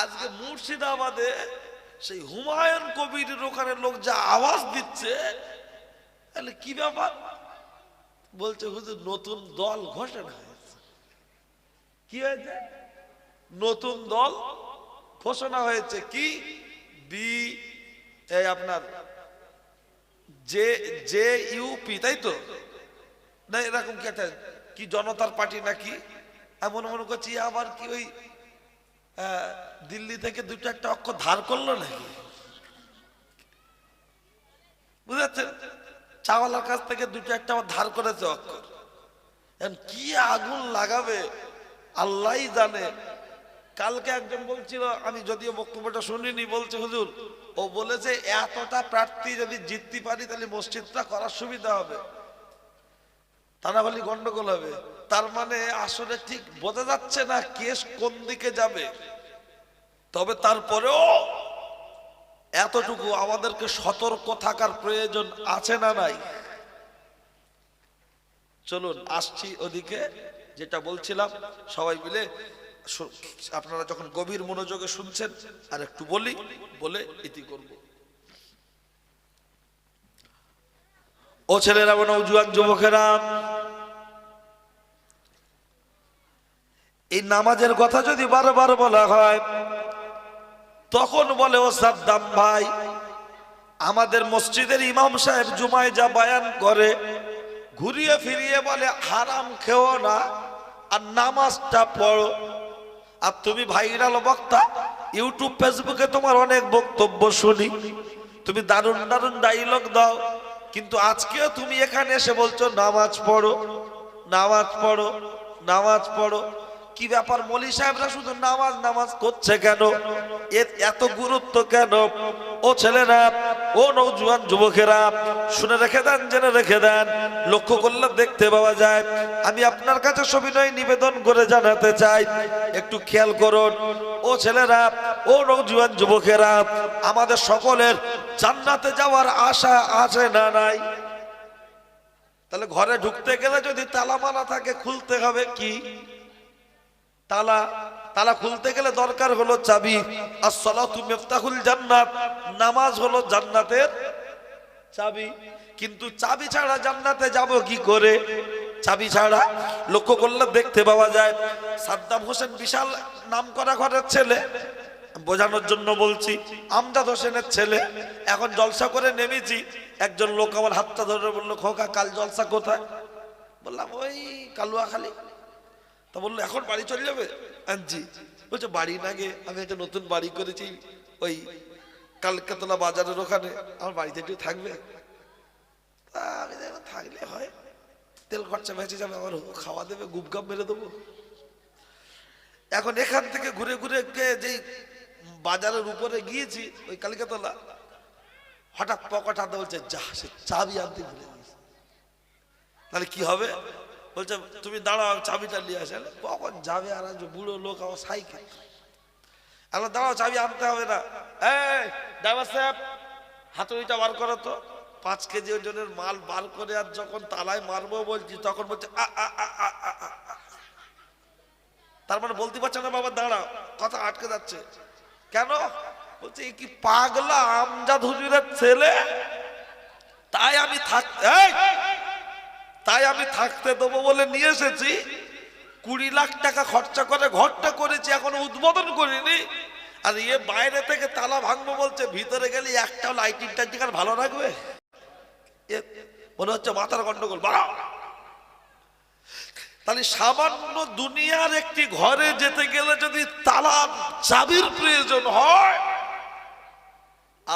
আজকে মুর্শিদাবাদে সেই হুমায়ুন কবিরের ওখানে লোক যা আওয়াজ দিচ্ছে, তাহলে কি ব্যাপার? বলছে, হুজুর, নতুন দল ঘোষণা হয়েছে। কি হয়েছে? নতুন দল ঘোষণা হয়েছে কি? বি, এই আপনার যে যে ইউপি তাই তো? না, এরকম কি একটা কি জনতার পার্টি নাকি? এমন মনে মনে করছি, আবার কি ওই দিল্লি থেকে দুটো একটা অক্ষর ধার করল নাকি? বুঝাচ্ছেন চাওয়ালার কাছ থেকে দুটো একটা আবার ধার করেছে অক্ষর। এখন কি আগুন লাগাবে? আল্লাহই জানে। কালকে একজন বলছিল, আমি যদিও বক্তব্যটা শুনিনি, বলছে, হুজুর, ও বলেছে, এতটা প্রার্থী যদি জিততে পারি, তাহলে মসজিদটা করার সুবিধা হবে। তা গন্ডগোল হবে। তার মানে আসলে ঠিক বোঝা যাচ্ছে না কেস কোন দিকে যাবে। তবে তারপরেও এতটুকু আমাদেরকে সতর্ক থাকার প্রয়োজন আছে না নাই। চলুন, আসছি ওদিকে, যেটা বলছিলাম, সবাই মিলে আপনারা যখন গভীর মনোযোগে শুনছেন, আর একটু বলি, বলে ইতি করব। ও ছেলেরা উজুয়ান যুবকেরা এই নামাজের কথা যদি বারবার বলা হয়, তখন বলে, ও সাদ্দাম ভাই, আমাদের মসজিদের ইমাম সাহেব জুমায় যা বায়ান করে, ঘুরিয়ে ফিরিয়ে বলে, হারাম খেও না, আর নামাজটা পড়ো। আর তুমি ভাইরাল বক্তা, ইউটিউব, ফেসবুকে তোমার অনেক বক্তব্য শুনি। তুমি দারুণ দারুণ ডাইলগ দাও, কিন্তু আজকেও তুমি এখানে এসে বলছো, নামাজ পড়ো নামাজ পড়ো নামাজ পড়ো। কি ব্যাপার? মলি সাহেবরা শুধু নামাজ নামাজ করছে কেন? এত গুরুত্ব কেন? ও ছেলেরা, ও নৌজুয়ান যুবকেরা, শুনে রেখে দেন, জেনে রেখে দেন। লক্ষ্য করলে দেখতে পাওয়া যায়, আমি আপনার কাছে সবিনয় নিবেদন করে জানাতে চাই। একটু খেয়াল করুন, ও ছেলেরা, ও নৌজুয়ান যুবকেরা, আমাদের সকলের জান্নাতে যাওয়ার আশা আছে না নাই? তাহলে ঘরে ঢুকতে গেলে যদি তালা মারা থাকে, খুলতে হবে কি? তালা তালা খুলতে গেলে দরকার হলো চাবি। আর সলাতু মিফতাহুল জান্নাত, নামাজ হলো জান্নাতের চাবি। কিন্তু চাবি ছাড়া জান্নাতে যাব কি করে? চাবি ছাড়া লক্ষ্য করলে দেখতে পাওয়া যায়, সাদ্দাম হোসেন বিশাল নাম করা ঘরের ছেলে। বোঝানোর জন্য বলছি, আমজাদ হোসেনের ছেলে। এখন জলসা করে নেমেছি, একজন লোক আমার হাতটা ধরে বলল, খোকা, কাল জলসা কোথায়? বললাম, ওই কালুয়াখালী। তা বলল, এখন বাড়ি চলে যাবে? আনছি বলছে, বাড়ি না গে আমি একটা নতুন বাড়ি করেছি ওই কালকাতলা বাজারের ওখানে। আমার বাড়িতে একটু থাকবে? আমি দেখলাম থাকলে হয়। তেল খরচা বেঁচে যাবে, আমার খাওয়া দেবে গুপগাপ মেরে দেবো। এখন এখান থেকে ঘুরে ঘুরে যেই বাজারের উপরে গিয়েছি, ওই কালিকাতলা, হঠাৎ পকেট হাতে বলছে, যা, সে চাবি আনতে ভুলে তাহলে কি হবে? বলছে, তুমি দাঁড়াও চাবিটা নিয়ে আসে। কখন যাবে আর আসবে বুড়ো লোক আমার সাইকেল? এখন দাঁড়াও, চাবি আনতে হবে না। এই, ড্রাইভার সাহেব, হাতুড়িটা বার করো তো। পাঁচ কেজি ওজনের মাল বার করে আর যখন তালায় মারবো বলছি, তখন বলছে। তার মানে বলতে পারছে না, বাবা, দাঁড়াও, কথা আটকে যাচ্ছে। কেন? বলছে কি পাগলা আমজাদ হুজুরের ছেলে? তাই আমি থাক! তাই আমি থাকতে দেবো বলে নিয়ে এসেছি। কুড়ি লাখ টাকা খরচা করে ঘরটা করেছি, এখনও উদ্বোধন করিনি। আর ইয়ে বাইরে থেকে তালা ভাঙবো বলছে, ভিতরে গেলে একটাও লাইটিং টাইটিং আর ভালো রাখবে মনে হচ্ছে মাথার গন্ডগোল। বাড়াও তাহলে সামান্য দুনিয়ার একটি ঘরে যেতে গেলে যদি তালা চাবির প্রয়োজন হয়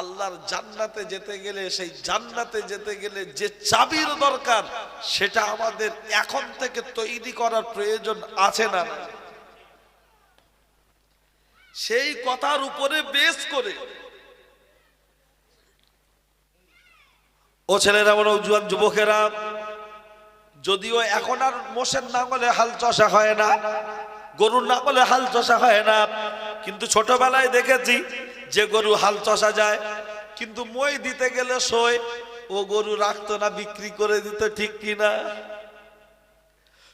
আল্লাহর জান্নাতে যেতে গেলে, সেই জান্নাতে যেতে গেলে যে চাবির দরকার, সেটা আমাদের এখন থেকে তৈরি করার প্রয়োজন আছে না সেই কথার উপরে বেশ করে। ও ছেলেরা, বলো জুয়ান যুবকেরা, যদিও এখন আর মোষের নাঙলে হাল চষা হয় না, গরুর নাঙলে হাল চষা হয় না, কিন্তু ছোটবেলায় দেখেছি যে গরু হাল চষা যায়, কিন্তু মই দিতে গেলে সই ও গরু রাখতো না, বিক্রি করে দিত ঠিক কিনা?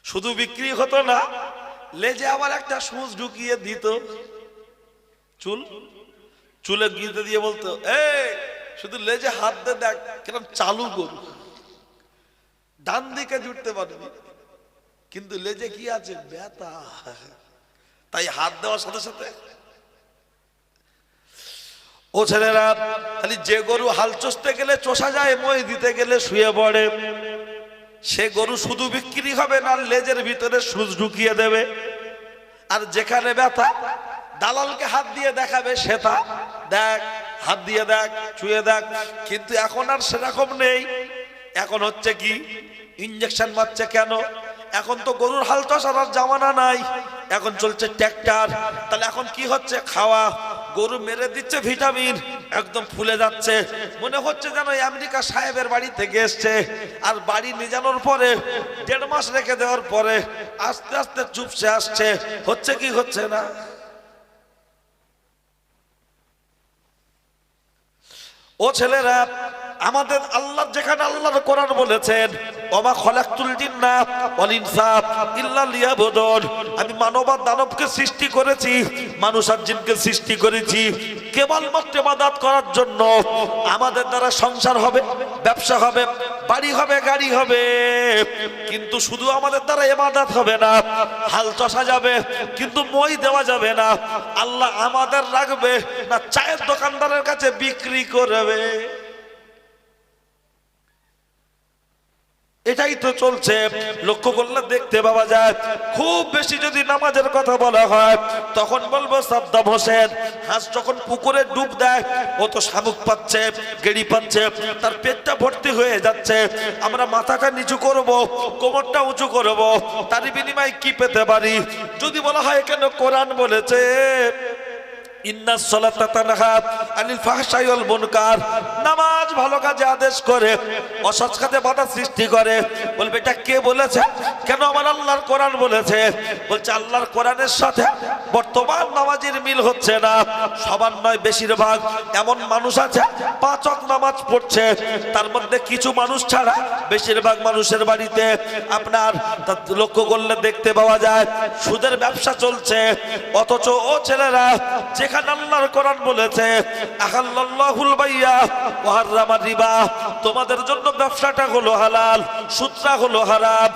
শুধু বিক্রি হতো না, লেজে আবার একটা সুচ ঢুকিয়ে দিত। চুল? চুলে গিতে দিয়ে বলতো, এই, শুধু লেজে হাত দিয়ে দেখ, কিরম চালু গরু। ডান দিকে জুটতে পারবি। কিন্তু লেজে কি আছে? ব্যথা। তাই হাত দেওয়ার সাথে সাথে ও ছেলেরা, খালি যে গরু হাল চষতে গেলে চষা যায়, মই দিতে গেলে শুয়ে পড়ে। সে গরু শুধু বিক্রি হবে না, লেজের ভিতরে সুচ ঢুকিয়ে দেবে। আর যেখানে ব্যথা, দালালকে হাত দিয়ে দেখাবে সেটা দেখ, হাত দিয়ে দেখ, ছুঁয়ে দেখ। কিন্তু এখন আর সেরকম নেই। এখন হচ্ছে কি ইঞ্জেকশন মারছে কেন? এখন তো গরুর হাল চষার জামানা নাই। এখন চলছে ট্র্যাক্টর। তাহলে এখন কি হচ্ছে? খাওয়া। গরু মেরে দিচ্ছে, ভিটামিন একদম ফুলে যাচ্ছে। মনে হচ্ছে যেন আমেরিকা সাহেবের বাড়ি থেকে এসছে। আর বাড়ি নিয়ে যাওয়ার পরে, দেড় মাস রেখে দেওয়ার পরে আস্তে আস্তে চুপসে আসছে। হচ্ছে কি হচ্ছে না? ও ছেলেরা, আমাদের আল্লাহ যেখানে আল্লাহর কোরআন বলেছেন ওমা খলাকতুল জিন্না ওয়াল ইনসা ইল্লা লিয়াবুদুন। আমি মানব আর দানবকে সৃষ্টি করেছি, মানুষ আর জিনকে সৃষ্টি করেছি। কেবলমাত্র ইবাদত করার জন্য আমাদের দ্বারা সংসার হবে, ব্যবসা হবে, বাড়ি হবে, গাড়ি হবে। কিন্তু শুধু আমাদের দ্বারা ইবাদত হবে না, হাল চষা যাবে, কিন্তু মই দেওয়া যাবে না। আল্লাহ আমাদের রাখবে না, চায়ের দোকানদারের কাছে বিক্রি করবে। এটাই তো চলছে। লক্ষ্য করলে দেখতে পাওয়া যায়, খুব বেশি যদি নামাজের কথা বলা হয়, তখন বলব সাদ্দাম হোসেন, হাঁস যখন পুকুরে ডুব দেয়, ও তো শামুক পাচ্ছে, গেড়ি পাচ্ছে, তার পেটটা ভর্তি হয়ে যাচ্ছে। আমরা মাথাটা নিচু করব, কোমরটা উঁচু করব তার বিনিময়ে কি পেতে পারি? যদি বলা হয় কেন কোরআন বলেছে ইন্নাস সালাতা তানহা আনিল ফাহশাই ওয়াল নামাজ ভালো কাজে আদেশ করে, অসৎ কাজে বাধা সৃষ্টি করে। বলবে, এটা কে বলেছে? কেন আমার আল্লাহর কোরআন বলেছে? বলছে, আল্লাহর কোরআনের সাথে বর্তমান নামাজের মিল হচ্ছে না। সবার নয়, বেশিরভাগ এমন মানুষ আছে, পাঁচ ওয়াক্ত নামাজ পড়ছে। তার মধ্যে কিছু মানুষ ছাড়া বেশিরভাগ মানুষের বাড়িতে আপনার লক্ষ্য করলে দেখতে পাওয়া যায়, সুদের ব্যবসা চলছে। অথচ ও ছেলেরা যেখানে আল্লাহর কোরআন বলেছে আহাল্লাহুল বাইয়া ওয়া হাররামা রিবা। তোমাদের জন্য ব্যবসাটা হলো হালাল, সুদটা হলো হারাম।